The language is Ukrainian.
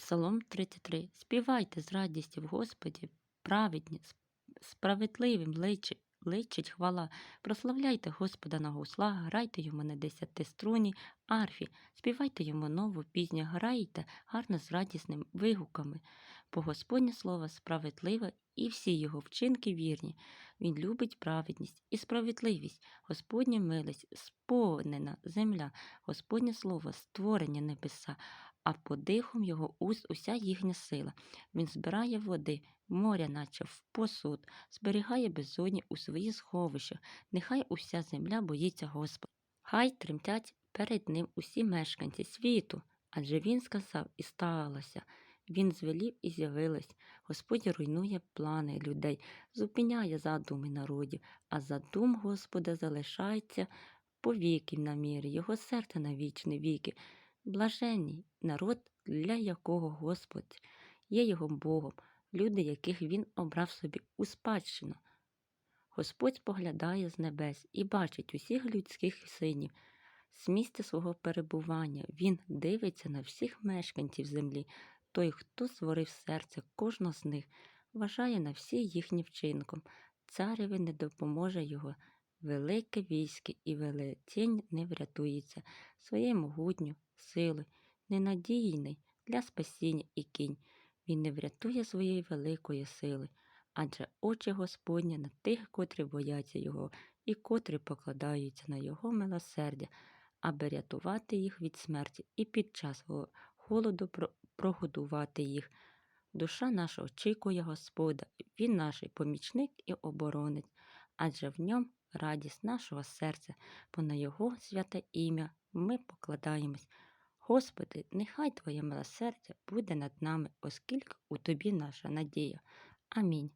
Псалом 33. Співайте з радістю в Господі, праведні, справедливим личить, личить хвала. Прославляйте Господа на гуслах, грайте йому на десятиструні, арфі, співайте йому нову пісню, грайте гарно з радісними вигуками. Бо Господнє слово справедливе і всі його вчинки вірні. Він любить праведність і справедливість, Господня милість, сповнена земля, Господнє слово, створення небеса, а подихом його уст уся їхня сила. Він збирає води, моря, наче в посуд, зберігає безодні у свої сховища. Нехай уся земля боїться Господа. Хай тремтять перед ним усі мешканці світу, адже він сказав і сталося. Він звелів і з'явилось. Господь руйнує плани людей, зупиняє задуми народів, а задум Господа залишається повіків на мірі, його серце на вічні віки. Блаженний народ, для якого Господь є його Богом, люди, яких він обрав собі у спадщину. Господь споглядає з небес і бачить усіх людських синів. З місця свого перебування він дивиться на всіх мешканців землі. Той, хто створив серце кожного з них, вважає на всі їхні вчинком. Цареві не допоможе його. Велике військо і велетінь не врятується своєю могутню сили, ненадійний для спасіння і кінь. Він не врятує своєї великої сили, адже очі Господні на тих, котрі бояться його, і котрі покладаються на його милосердя, аби рятувати їх від смерті і під час го- голоду прогодувати їх. Душа наша очікує Господа, Він наш помічник і оборонець, адже в ньому радість нашого серця, бо на Його святе ім'я ми покладаємось. Господи, нехай Твоє милосердя буде над нами, оскільки у Тобі наша надія. Амінь.